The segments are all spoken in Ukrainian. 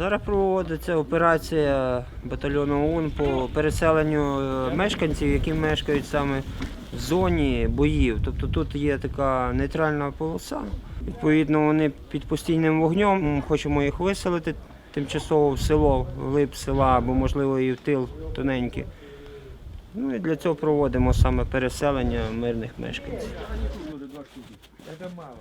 Зараз проводиться операція батальйону ОУН по переселенню е, мешканців, які мешкають саме в зоні боїв. Тобто тут є така нейтральна полоса. Відповідно, вони під постійним вогнем. Хочемо їх виселити тимчасово в село, глиб села або, можливо, і в тил тоненький. Ну і для цього проводимо саме переселення мирних мешканців. Это мало.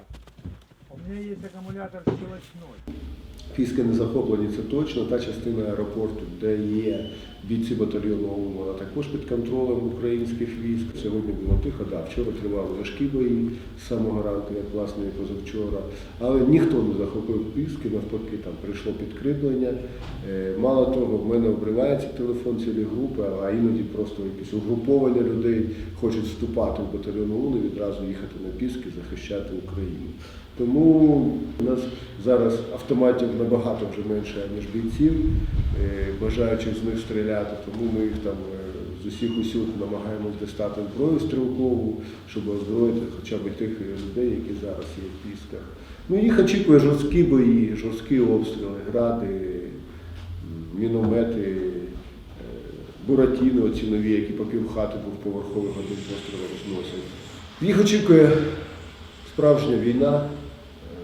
У меня есть аккумулятор щелочной. Фіски не захоплені, це точно. Та частина аеропорту, де є бійці батальйону ОУН, вона також під контролем українських військ. Сьогодні було тихо, да, вчора тривали важкі бої з самого ранку, як власне і позавчора. Але ніхто не захопив Фіски, навпаки, там прийшло підкріплення. Е, Мало того, в мене обривається телефон цілі групи, а іноді просто якісь угруповання людей хочуть вступати в батальйон ОУН і відразу їхати на Піски, захищати Україну. Тому у нас зараз автоматів набагато вже менше, ніж бійців, е, бажаючих з них стріляти, тому ми їх там е, з усіх усюд намагаємось дістати зброю стрілкову, щоб озброїти хоча б тих людей, які зараз є в пісках. Ну їх очікує жорсткі бої, жорсткі обстріли, гради, міномети, е, буратіно оці нові, які по півхати двохповерхових один постріл розносять. Їх очікує справжня війна,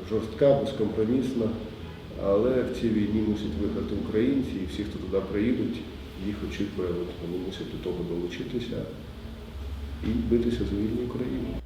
жорстка, безкомпромісна, але в цій війні мусять виграти українці і всі, хто туди приїдуть, їх очікує, вони мусять до того долучитися і битися за вільну Україну.